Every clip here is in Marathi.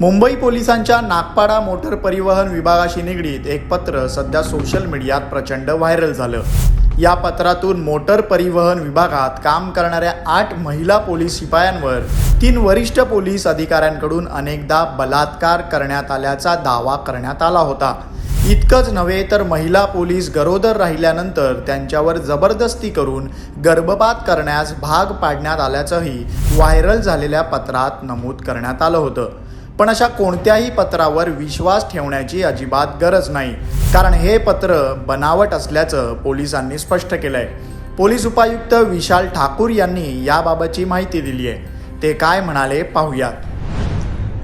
मुंबई पोलिसांच्या नागपाडा मोटर परिवहन विभागाशी निगडीत एक पत्र सध्या सोशल मीडियात प्रचंड व्हायरल झालं. या पत्रातून मोटर परिवहन विभागात काम करणाऱ्या आठ महिला पोलीस शिपायांवर तीन वरिष्ठ पोलीस अधिकाऱ्यांकडून अनेकदा बलात्कार करण्यात आल्याचा दावा करण्यात आला होता. इतकंच नव्हे तर महिला पोलीस गरोदर राहिल्यानंतर त्यांच्यावर जबरदस्ती करून गर्भपात करण्यास भाग पाडण्यात आल्याचंही व्हायरल झालेल्या पत्रात नमूद करण्यात आलं होतं. पण अशा कोणत्याही पत्रावर विश्वास ठेवण्याची अजिबात गरज नाही. कारण हे पत्र बनावट असल्याचं पोलिसांनी स्पष्ट केलंय. पोलीस उपायुक्त विशाल ठाकूर यांनी याबाबतची माहिती दिली आहे. ते काय म्हणाले पाहूयात.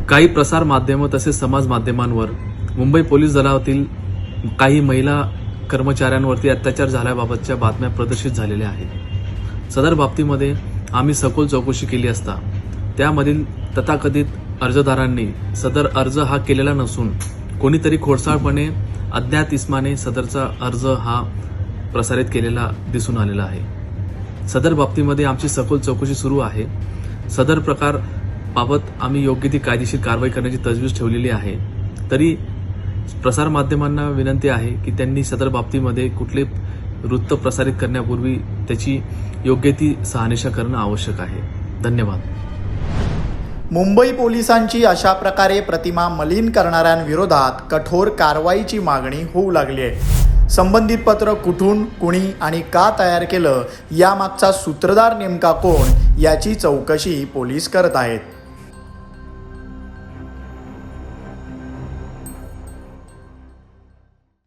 काही प्रसार माध्यमं तसेच समाज माध्यमांवर मुंबई पोलीस दलातील काही महिला कर्मचाऱ्यांवरती अत्याचार झाल्याबाबतच्या बातम्या प्रदर्शित झालेल्या आहेत. सदर बाबतीमध्ये आम्ही सखोल चौकशी केली असता त्यामधील तथाकथित अर्जदारांनी सदर अर्ज हा केलेला नसून कोणीतरी खोडसाळपणे अज्ञात इस्माने सदरचा अर्ज हा प्रसारित केलेला दिसून आलेला आहे. सदर बाबतीमध्ये आमची सखोल चौकशी सुरू आहे. सदर प्रकार बाबत आम्ही योग्य ती कायदेशीर कारवाई करण्याची तजवीज ठेवलेली आहे. तरी प्रसारमाध्यमांना विनंती आहे की त्यांनी सदर बाबतीमध्ये कुठले वृत्त प्रसारित करण्यापूर्वी त्याची योग्य ती सहानिशा करणं आवश्यक आहे. धन्यवाद. मुंबई पोलिसांची अशा प्रकारे प्रतिमा मलिन करणाऱ्यांविरोधात कठोर कारवाईची मागणी होऊ लागली आहे. संबंधित पत्र कुठून कुणी आणि का तयार केलं यामागचा सूत्रधार नेमका कोण याची चौकशी पोलीस करत आहेत.